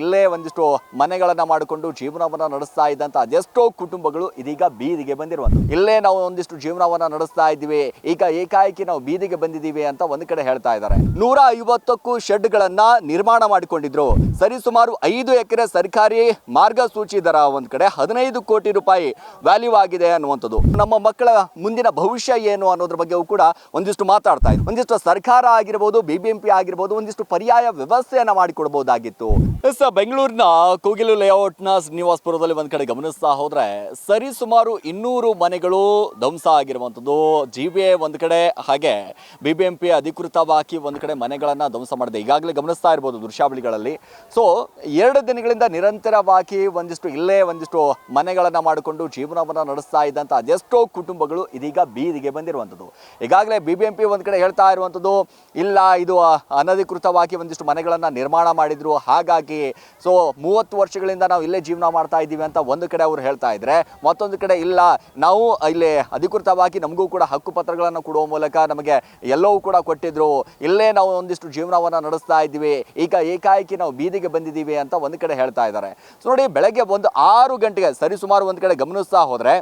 ಇಲ್ಲೇ ಒಂದಿಷ್ಟು ಮನೆಗಳನ್ನ ಮಾಡಿಕೊಂಡು ಜೀವನವನ್ನ ನಡೆಸ್ತಾ ಇದ್ದಂತ ಅದೆಷ್ಟೋ ಕುಟುಂಬಗಳು ಇದೀಗ ಬೀದಿಗೆ ಬಂದಿರುವ ಇಲ್ಲೇ ನಾವು ಒಂದಿಷ್ಟು ಜೀವನವನ್ನ ನಡೆಸ್ತಾ ಇದ್ದೀವಿ, ಈಗ ಏಕಾಏಕಿ ನಾವು ಬೀದಿಗೆ ಬಂದಿದ್ದೀವಿ ಅಂತ ಒಂದ್ ಕಡೆ ಹೇಳ್ತಾ ಇದ್ದಾರೆ. ನೂರ ಐವತ್ತಕ್ಕೂ ಶೆಡ್ಗಳನ್ನ ನಿರ್ಮಾಣ ಮಾಡಿಕೊಂಡಿದ್ರು. ಸರಿಸುಮಾರು ಐದು ಎಕರೆ ಸರ್ಕಾರಿ ಮಾರ್ಗಸೂಚಿ ದರ ಒಂದ್ ಕಡೆ ಹದಿನೈದು ಕೋಟಿ ರೂಪಾಯಿ ವ್ಯಾಲ್ಯೂ ಆಗಿದೆ ಅನ್ನುವಂಥದ್ದು. ನಮ್ಮ ಮಕ್ಕಳ ಮುಂದಿನ ಭವಿಷ್ಯ ಏನು ಅನ್ನೋದ್ರ ಬಗ್ಗೆಯೂ ಕೂಡ ಒಂದಿಷ್ಟು ಮಾತಾಡ್ತಾ ಇದ್ರು. ಒಂದಿಷ್ಟು ಸರ್ಕಾರ ಆಗಿರ್ಬೋದು, ಬಿಬಿಎಂಪಿ ಆಗಿರ್ಬೋದು, ಒಂದಿಷ್ಟು ಪರ್ಯಾಯ ವ್ಯವಸ್ಥೆಯನ್ನ ಮಾಡಿಕೊಡ್ಬೋದಾಗಿತ್ತು. ಬೆಂಗಳೂರಿನ ಕೋಗಿಲು ಲೇಔಟ್ನ ಶ್ರೀನಿವಾಸಪುರದಲ್ಲಿ ಒಂದು ಕಡೆ ಗಮನಿಸ್ತಾ ಹೋದ್ರೆ ಸರಿ ಸುಮಾರು ಇನ್ನೂರು ಮನೆಗಳು ಧ್ವಂಸ ಆಗಿರುವಂಥದ್ದು. ಜಿ ಬಿ ಒಂದ್ ಕಡೆ, ಹಾಗೆ ಬಿ ಬಿ ಎಂ ಅಧಿಕೃತವಾಗಿ ಒಂದು ಕಡೆ ಮನೆಗಳನ್ನು ಧ್ವಂಸ ಮಾಡಿದೆ. ಈಗಾಗಲೇ ಗಮನಿಸ್ತಾ ಇರ್ಬೋದು ದೃಶ್ಯಾವಳಿಗಳಲ್ಲಿ. ಸೊ ಎರಡು ದಿನಗಳಿಂದ ನಿರಂತರವಾಗಿ ಒಂದಿಷ್ಟು ಇಲ್ಲೇ ಒಂದಿಷ್ಟು ಮನೆಗಳನ್ನು ಮಾಡಿಕೊಂಡು ಜೀವನವನ್ನ ನಡೆಸ್ತಾ ಇದ್ದಂತ ಅದೆಷ್ಟೋ ಕುಟುಂಬಗಳು ಇದೀಗ ಬೀದಿಗೆ ಬಂದಿರುವಂಥದ್ದು. ಈಗಾಗಲೇ ಬಿ ಬಿ ಎಂ ಒಂದ್ ಕಡೆ ಹೇಳ್ತಾ ಇರುವಂಥದ್ದು, ಇಲ್ಲ, ಇದು ಅನಧಿಕೃತವಾಗಿ ಒಂದಿಷ್ಟು ಮನೆಗಳನ್ನು ನಿರ್ಮಾಣ ಮಾಡಿದ್ರು. ಹಾಗಾಗಿ ಸೊ ಮೂವತ್ತು ವರ್ಷಗಳಿಂದ ನಾವು ಇಲ್ಲೇ ಜೀವನ ಮಾಡ್ತಾ ಇದ್ದೀವಿ ಅಂತ ಒಂದು ಕಡೆ ಅವರು ಹೇಳ್ತಾ ಇದ್ರೆ, ಮತ್ತೊಂದು ಕಡೆ ಇಲ್ಲ, ನಾವು ಇಲ್ಲಿ ಅಧಿಕೃತವಾಗಿ ನಮಗೂ ಕೂಡ ಹಕ್ಕು ಪತ್ರಗಳನ್ನು ಕೊಡುವ ಮೂಲಕ ನಮಗೆ ಎಲ್ಲವೂ ಕೂಡ ಕೊಟ್ಟಿದ್ರು, ಇಲ್ಲೇ ನಾವು ಒಂದಿಷ್ಟು ಜೀವನವನ್ನು ನಡೆಸ್ತಾ ಇದ್ದೀವಿ, ಈಗ ಏಕಾಏಕಿ ನಾವು ಬೀದಿಗೆ ಬಂದಿದ್ದೀವಿ ಅಂತ ಒಂದು ಕಡೆ ಹೇಳ್ತಾ ಇದ್ದಾರೆ. ಸೊ ನೋಡಿ, ಬೆಳಗ್ಗೆ ಒಂದು ಆರು ಗಂಟೆಗೆ ಸರಿಸುಮಾರು ಒಂದು ಕಡೆ ಗಮನಿಸ್ತಾ ಹೋದ್ರೆ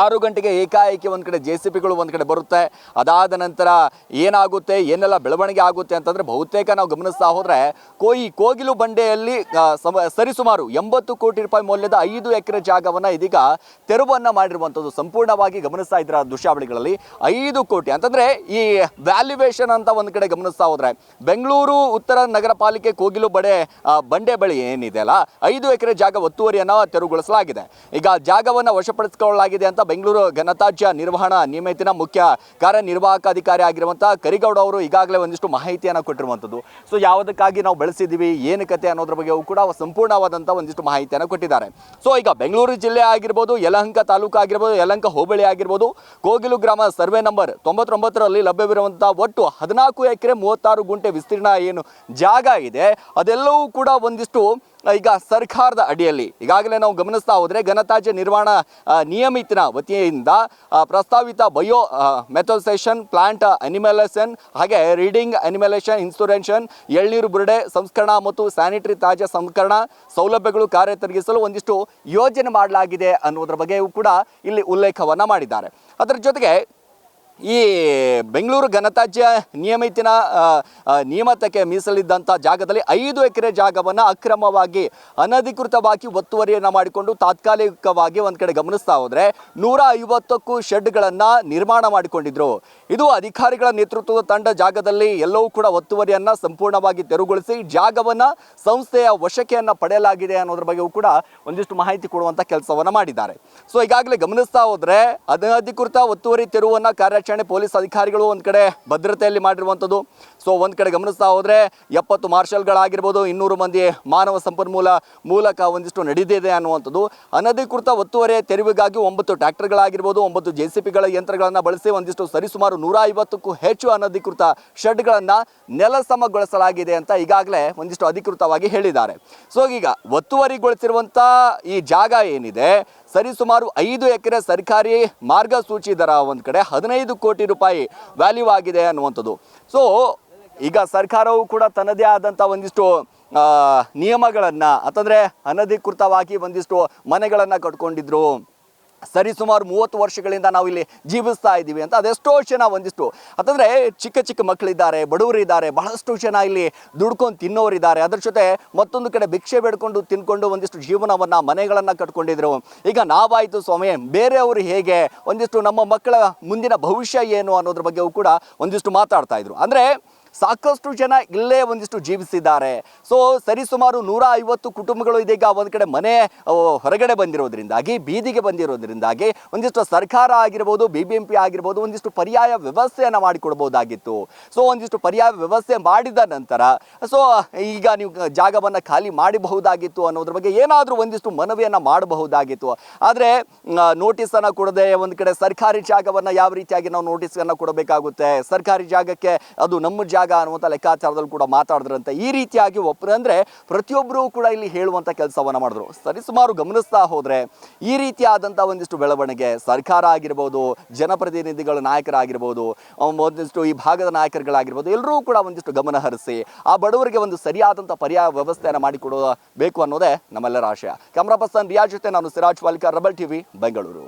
ಆರು ಗಂಟೆಗೆ ಏಕಾಏಕಿ ಒಂದು ಕಡೆ ಜೆ ಸಿ ಪಿಗಳು ಒಂದು ಕಡೆ ಬರುತ್ತೆ. ಅದಾದ ನಂತರ ಏನಾಗುತ್ತೆ, ಏನೆಲ್ಲ ಬೆಳವಣಿಗೆ ಆಗುತ್ತೆ ಅಂತಂದರೆ ಬಹುತೇಕ ನಾವು ಗಮನಿಸ್ತಾ ಹೋದರೆ ಕೋಯಿ ಕೋಗಿಲು ಬಂಡೆಯಲ್ಲಿ ಸಮ, ಸರಿಸುಮಾರು ಎಂಬತ್ತು ಕೋಟಿ ರೂಪಾಯಿ ಮೌಲ್ಯದ ಐದು ಎಕರೆ ಜಾಗವನ್ನು ಇದೀಗ ತೆರವನ್ನು ಮಾಡಿರುವಂಥದ್ದು ಸಂಪೂರ್ಣವಾಗಿ ಗಮನಿಸ್ತಾ ಇದ್ರ ದೃಶ್ಯಾವಳಿಗಳಲ್ಲಿ ಐದು ಕೋಟಿ. ಅಂತಂದರೆ ಈ ವ್ಯಾಲ್ಯುವೇಷನ್ ಅಂತ ಒಂದು ಕಡೆ ಗಮನಿಸ್ತಾ ಹೋದರೆ ಬೆಂಗಳೂರು, ಉತ್ತರ ನಗರ ಪಾಲಿಕೆ ಕೋಗಿಲು ಬಡೆ ಬಂಡೆ ಬಳಿ ಏನಿದೆ ಅಲ್ಲ, ಐದು ಎಕರೆ ಜಾಗ ಒತ್ತುವರಿಯನ್ನು ತೆರವುಗೊಳಿಸಲಾಗಿದೆ. ಈಗ ಜಾಗವನ್ನು ವಶಪಡಿಸಿಕೊಳ್ಳಲಾಗಿದೆ ಅಂತ ಬೆಂಗಳೂರು ಘನತಾಜ್ಯ ನಿರ್ವಹಣಾ ನಿಯಮಿತಿನ ಮುಖ್ಯ ಕಾರ್ಯನಿರ್ವಾಹಕ ಅಧಿಕಾರಿ ಆಗಿರುವಂಥ ಕರಿಗೌಡ ಅವರು ಈಗಾಗಲೇ ಒಂದಿಷ್ಟು ಮಾಹಿತಿಯನ್ನು ಕೊಟ್ಟಿರುವಂಥದ್ದು ಸೊ ಯಾವುದಕ್ಕಾಗಿ ನಾವು ಬೆಳೆಸಿದ್ದೀವಿ, ಏನು ಕತೆ ಅನ್ನೋದ್ರ ಬಗ್ಗೆ ಕೂಡ ಸಂಪೂರ್ಣವಾದಂಥ ಒಂದಿಷ್ಟು ಮಾಹಿತಿಯನ್ನು ಕೊಟ್ಟಿದ್ದಾರೆ. ಸೊ ಈಗ ಬೆಂಗಳೂರು ಜಿಲ್ಲೆ ಆಗಿರ್ಬೋದು, ಯಲಹಂಕ ತಾಲೂಕು ಆಗಿರ್ಬೋದು, ಯಲಹಂಕ ಹೋಬಳಿ ಆಗಿರ್ಬೋದು, ಕೋಗಿಲು ಗ್ರಾಮ ಸರ್ವೆ ನಂಬರ್ ತೊಂಬತ್ತೊಂಬತ್ತರಲ್ಲಿ ಲಭ್ಯವಿರುವಂಥ ಒಟ್ಟು ಹದಿನಾಲ್ಕು ಎಕರೆ ಮೂವತ್ತಾರು ಗುಂಟೆ ವಿಸ್ತೀರ್ಣ ಏನು ಜಾಗ ಇದೆ, ಅದೆಲ್ಲವೂ ಕೂಡ ಒಂದಿಷ್ಟು ಈಗ ಸರ್ಕಾರದ ಅಡಿಯಲ್ಲಿ ಈಗಾಗಲೇ ನಾವು ಗಮನಿಸ್ತಾ ಹೋದರೆ ಘನತಾಜ್ಯ ನಿರ್ವಹಣಾ ನಿಯಮಿತನ ವತಿಯಿಂದ ಪ್ರಸ್ತಾವಿತ ಬಯೋ ಮೆಥೋಸೇಷನ್, ಪ್ಲಾಂಟ್ ಅನಿಮಲೇಷನ್, ಹಾಗೆ ರೀಡಿಂಗ್ ಅನಿಮಲೇಷನ್ ಇನ್ಸೂರೆನ್ಷನ್ ಎಳ್ನೀರು ಬುರುಡೆ ಸಂಸ್ಕರಣ ಮತ್ತು ಸ್ಯಾನಿಟರಿ ತಾಜ್ಯ ಸಂಸ್ಕರಣ ಸೌಲಭ್ಯಗಳು ಕಾರ್ಯತೊಡಗಿಸಲು ಒಂದಿಷ್ಟು ಯೋಜನೆ ಮಾಡಲಾಗಿದೆ ಅನ್ನೋದ್ರ ಬಗ್ಗೆಯೂ ಕೂಡ ಇಲ್ಲಿ ಉಲ್ಲೇಖವನ್ನು ಮಾಡಿದ್ದಾರೆ. ಅದರ ಜೊತೆಗೆ ಈ ಬೆಂಗಳೂರು ಘನತಾಜ್ಯ ನಿಯಮಿತಿನ ನಿಯಮತಕ್ಕೆ ಮೀಸಲಿದ್ದಂಥ ಜಾಗದಲ್ಲಿ ಐದು ಎಕರೆ ಜಾಗವನ್ನು ಅಕ್ರಮವಾಗಿ, ಅನಧಿಕೃತವಾಗಿ ಒತ್ತುವರಿಯನ್ನು ಮಾಡಿಕೊಂಡು ತಾತ್ಕಾಲಿಕವಾಗಿ ಒಂದು ಕಡೆ ಗಮನಿಸ್ತಾ ಹೋದರೆ ನೂರ ಐವತ್ತಕ್ಕೂ ಶೆಡ್ಗಳನ್ನು ನಿರ್ಮಾಣ ಮಾಡಿಕೊಂಡಿದ್ರು. ಇದು ಅಧಿಕಾರಿಗಳ ನೇತೃತ್ವದ ತಂಡ ಜಾಗದಲ್ಲಿ ಎಲ್ಲವೂ ಕೂಡ ಒತ್ತುವರಿಯನ್ನು ಸಂಪೂರ್ಣವಾಗಿ ತೆರವುಗೊಳಿಸಿ ಜಾಗವನ್ನು ಸಂಸ್ಥೆಯ ವಶಕೆಯನ್ನು ಪಡೆಯಲಾಗಿದೆ ಅನ್ನೋದ್ರ ಬಗ್ಗೆಯೂ ಕೂಡ ಒಂದಿಷ್ಟು ಮಾಹಿತಿ ಕೊಡುವಂಥ ಕೆಲಸವನ್ನು ಮಾಡಿದ್ದಾರೆ. ಸೊ, ಈಗಾಗಲೇ ಗಮನಿಸ್ತಾ ಹೋದರೆ ಅನಧಿಕೃತ ಒತ್ತುವರಿ ತೆರವನ್ನು ಕಾರ್ಯಾಚರಣೆ ಪೊಲೀಸ್ ಅಧಿಕಾರಿಗಳು ಒಂದು ಕಡೆ ಭದ್ರತೆಯಲ್ಲಿ ಮಾಡಿರುವಂಥದ್ದು ಸೊ ಒಂದು ಕಡೆ ಗಮನಿಸ್ತಾ ಹೋದರೆ ಎಪ್ಪತ್ತು ಮಾರ್ಷಲ್ಗಳಾಗಿರ್ಬೋದು, ಇನ್ನೂರು ಮಂದಿ ಮಾನವ ಸಂಪನ್ಮೂಲ ಮೂಲಕ ಒಂದಿಷ್ಟು ನಡೆದಿದೆ ಅನ್ನುವಂಥದ್ದು. ಅನಧಿಕೃತ ಒತ್ತುವರಿ ತೆರವಿಗಾಗಿ ಒಂಬತ್ತು ಟ್ರ್ಯಾಕ್ಟರ್ಗಳಾಗಿರ್ಬೋದು, ಒಂಬತ್ತು ಜೆ ಸಿ ಪಿಗಳ ಯಂತ್ರಗಳನ್ನು ಬಳಸಿ ಒಂದಿಷ್ಟು ಸರಿಸುಮಾರು ನೂರ ಐವತ್ತಕ್ಕೂ ಹೆಚ್ಚು ಅನಧಿಕೃತ ಶೆಡ್ಗಳನ್ನು ನೆಲಸಮಗೊಳಿಸಲಾಗಿದೆ ಅಂತ ಈಗಾಗಲೇ ಒಂದಿಷ್ಟು ಅಧಿಕೃತವಾಗಿ ಹೇಳಿದ್ದಾರೆ. ಸೊ ಈಗ ಒತ್ತುವರಿಗೊಳಿಸಿರುವಂಥ ಈ ಜಾಗ ಏನಿದೆ? ಸರಿಸುಮಾರು ಐದು ಎಕರೆ ಸರ್ಕಾರಿ ಮಾರ್ಗಸೂಚಿ ದರ ಒಂದು ಕಡೆ ಹದಿನೈದು ಕೋಟಿ ರೂಪಾಯಿ ವ್ಯಾಲ್ಯೂ ಆಗಿದೆ ಅನ್ನುವಂಥದ್ದು. ಸೊ ಈಗ ಸರ್ಕಾರವು ಕೂಡ ತನ್ನದೇ ಆದಂಥ ಒಂದಿಷ್ಟು ನಿಯಮಗಳನ್ನು, ಅಂತಂದರೆ ಅನಧಿಕೃತವಾಗಿ ಒಂದಿಷ್ಟು ಮನೆಗಳನ್ನು ಕಟ್ಕೊಂಡಿದ್ರು. ಸರಿಸುಮಾರು ಮೂವತ್ತು ವರ್ಷಗಳಿಂದ ನಾವು ಇಲ್ಲಿ ಜೀವಿಸ್ತಾ ಇದ್ದೀವಿ ಅಂತ ಅದೆಷ್ಟೋ ಜನ ಒಂದಿಷ್ಟು. ಅಂತಂದರೆ ಚಿಕ್ಕ ಚಿಕ್ಕ ಮಕ್ಕಳಿದ್ದಾರೆ, ಬಡವರಿದ್ದಾರೆ, ಬಹಳಷ್ಟು ಜನ ಇಲ್ಲಿ ದುಡ್ಕೊಂಡು ತಿನ್ನೋರಿದ್ದಾರೆ. ಅದ್ರ ಜೊತೆ ಮತ್ತೊಂದು ಕಡೆ ಭಿಕ್ಷೆ ಬೇಡ್ಕೊಂಡು ತಿನ್ಕೊಂಡು ಒಂದಿಷ್ಟು ಜೀವನವನ್ನು, ಮನೆಗಳನ್ನು ಕಟ್ಕೊಂಡಿದ್ರು. ಈಗ ನಾವಾಯಿತು ಸ್ವಾಮಿ, ಬೇರೆಯವರು ಹೇಗೆ ಒಂದಿಷ್ಟು ನಮ್ಮ ಮಕ್ಕಳ ಮುಂದಿನ ಭವಿಷ್ಯ ಏನು ಅನ್ನೋದ್ರ ಬಗ್ಗೆಯೂ ಕೂಡ ಒಂದಿಷ್ಟು ಮಾತಾಡ್ತಾ ಇದ್ರು. ಅಂದರೆ ಸಾಕಷ್ಟು ಜನ ಇಲ್ಲೇ ಒಂದಿಷ್ಟು ಜೀವಿಸಿದ್ದಾರೆ. ಸೊ ಸರಿಸುಮಾರು ನೂರ ಐವತ್ತು ಕುಟುಂಬಗಳು ಇದೀಗ ಒಂದು ಕಡೆ ಮನೆ ಹೊರಗಡೆ ಬಂದಿರೋದ್ರಿಂದಾಗಿ, ಬೀದಿಗೆ ಬಂದಿರೋದ್ರಿಂದಾಗಿ ಒಂದಿಷ್ಟು ಸರ್ಕಾರ ಆಗಿರ್ಬೋದು ಬಿ ಬಿ ಎಂ ಪಿ ಆಗಿರ್ಬೋದು, ಒಂದಿಷ್ಟು ಪರ್ಯಾಯ ವ್ಯವಸ್ಥೆಯನ್ನು ಮಾಡಿಕೊಡ್ಬೋದಾಗಿತ್ತು. ಸೊ ಒಂದಿಷ್ಟು ಪರ್ಯಾಯ ವ್ಯವಸ್ಥೆ ಮಾಡಿದ ನಂತರ ಸೊ ಈಗ ನೀವು ಜಾಗವನ್ನು ಖಾಲಿ ಮಾಡಬಹುದಾಗಿತ್ತು ಅನ್ನೋದ್ರ ಬಗ್ಗೆ ಏನಾದರೂ ಒಂದಿಷ್ಟು ಮನವಿಯನ್ನು ಮಾಡಬಹುದಾಗಿತ್ತು. ಆದರೆ ನೋಟಿಸನ್ನು ಕೊಡದೆ ಒಂದು ಕಡೆ ಸರ್ಕಾರಿ ಜಾಗವನ್ನು ಯಾವ ರೀತಿಯಾಗಿ ನಾವು ನೋಟಿಸನ್ನು ಕೊಡಬೇಕಾಗುತ್ತೆ? ಸರ್ಕಾರಿ ಜಾಗಕ್ಕೆ ಅದು ನಮ್ಮ ಜಾಗ ಜಾಗ ಅನ್ನುವಂಥ ಲೆಕ್ಕಾಚಾರದಲ್ಲಿ ಕೂಡ ಮಾತಾಡಿದ್ರಂತೆ. ಈ ರೀತಿಯಾಗಿ ಒಬ್ಬರು ಅಂದರೆ ಪ್ರತಿಯೊಬ್ಬರೂ ಕೂಡ ಇಲ್ಲಿ ಹೇಳುವಂಥ ಕೆಲಸವನ್ನು ಮಾಡಿದ್ರು. ಸರಿಸುಮಾರು ಗಮನಿಸ್ತಾ ಹೋದರೆ ಈ ರೀತಿಯಾದಂಥ ಒಂದಿಷ್ಟು ಬೆಳವಣಿಗೆ ಸರ್ಕಾರ ಆಗಿರ್ಬೋದು, ಜನಪ್ರತಿನಿಧಿಗಳ ನಾಯಕರಾಗಿರ್ಬೋದು, ಒಂದಿಷ್ಟು ಈ ಭಾಗದ ನಾಯಕರುಗಳಾಗಿರ್ಬೋದು ಎಲ್ಲರೂ ಕೂಡ ಒಂದಿಷ್ಟು ಗಮನ ಹರಿಸಿ ಆ ಬಡವರಿಗೆ ಒಂದು ಸರಿಯಾದಂಥ ಪರ್ಯಾಯ ವ್ಯವಸ್ಥೆಯನ್ನು ಮಾಡಿಕೊಡಬೇಕು ಅನ್ನೋದೇ ನಮ್ಮೆಲ್ಲರ ಆಶಯ. ಕ್ಯಾಮ್ರಾ ಪರ್ಸನ್ ರಿಯಾಜ್ ಜೊತೆ ನಾನು ಸಿರಾಜ್ ಪಾಲಿಕಾ ರಬಲ್ ಟಿವಿ, ಬೆಂಗಳೂರು.